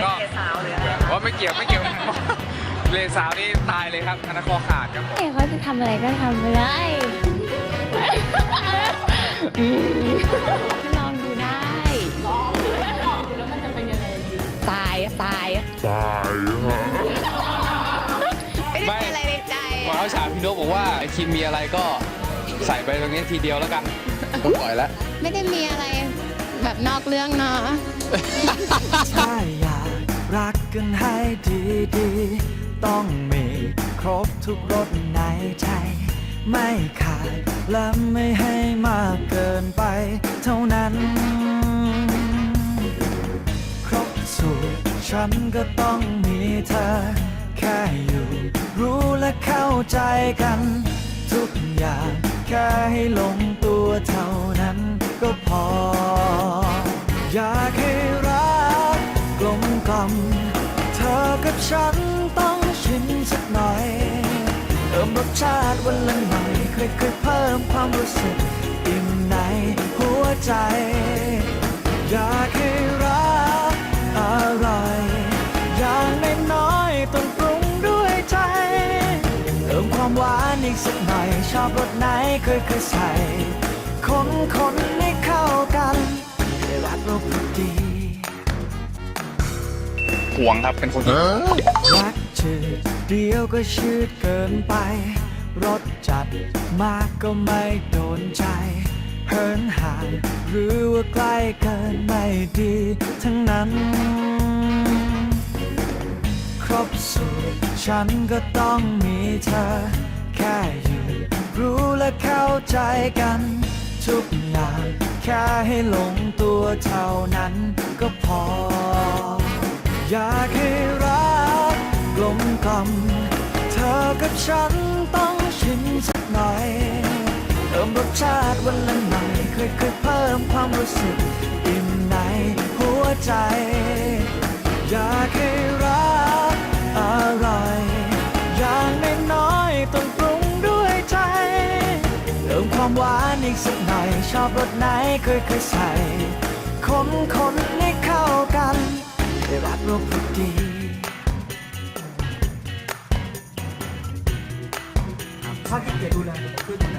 ไม่เกสาวหรืออะไรคะว่าไม่เกี่ยวไม่เกี่ยว เลสาวนี่ตายเลยครับคณะคอขาดครับผมเอ้เขาจะทำอะไรก็ทำไปเลยลองดูได้ ลองแล้วมันจะเป็นยังไงตายตายไม่อะไรในใจก่อนเข้าฉากพี่นกบอกว่าไอ้คินมีอะไรก็ใส่ไปตรงนี้ทีเดียวแล้วกัน ก็ปล่อยแล้ว ไม่ได้มีอะไรแบบนอกเรื่องเนาะถ้าอยาก รักกันให้ดีๆ ต้องมีครบทุกรสในใจ ไม่ขาดและไม่ให้มากเกินไปเท่านั้น ครบสูตรฉันก็ต้องมีเธอ แค่อยู่ รู้และเข้าใจกัน ทุกอย่างแค่ให้ลง กล่อมเธอกับฉันต้องชินสักหน่อย เติมรสชาติวันละหน่อยค่อยๆเพิ่มความรู้สึกอิ่มในหัวใจ อยากให้รักอร่อย อย่างน้อยๆต้องปรุงด้วยใจ เติมความหวานอีกสักหน่อย ชอบรสไหนคยเคยๆใส่คนคน ห่วงครับ เป็นคนที่รักจืดเดียวก็ชืดเกินไปรสจัดมากก็ไม่โดนใจเหินห่างหรือว่าใกล้เกินไม่ดี ทั้งนั้น ครบสูตรฉันก็ต้องมีเธอ แค่อยู่รู้และเข้าใจกัน ทุกอย่างแค่ให้หลงตัวเท่านั้นก็พอ ฉันต้องชินสักหน่อยเติมรสชาติวันละหน่อยค่อยๆเพิ่มความรู้สึกอิ่มในหัวใจ อยากให้รักอร่อย อย่างน้อยๆต้องปรุงด้วยใจเติมความหวานอีกสักหน่อย ชอบรสไหนเคยเคยๆใส่ คนคนให้เข้ากันได้รักราพอดี ถ้าเกียรดูแลช่วยดูแล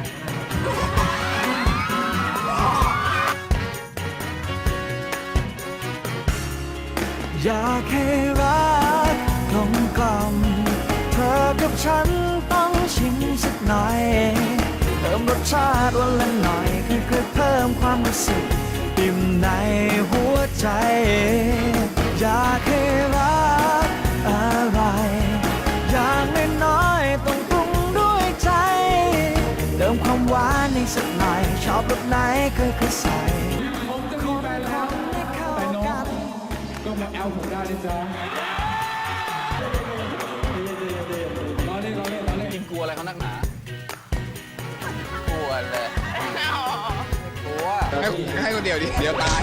อยากให้รักกลมกล่อมเธอกับฉันต้องชิมสักหน่อย เติมรสชาติวันละหน่อยค่อเพิ่มความรู้สึกอิ่มในหัว อบแบบไหนเคยเคยใส่คนคนแล้วแต่น้องก็มาแอลผมได้นะจ๊ะรอเล่นรอเล่นรอเล่นยิงกลัวอะไรเขานักหนากลัวเลยกลัวให้ให้คนเดียวดิ เดี๋ยวตาย